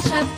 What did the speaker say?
সব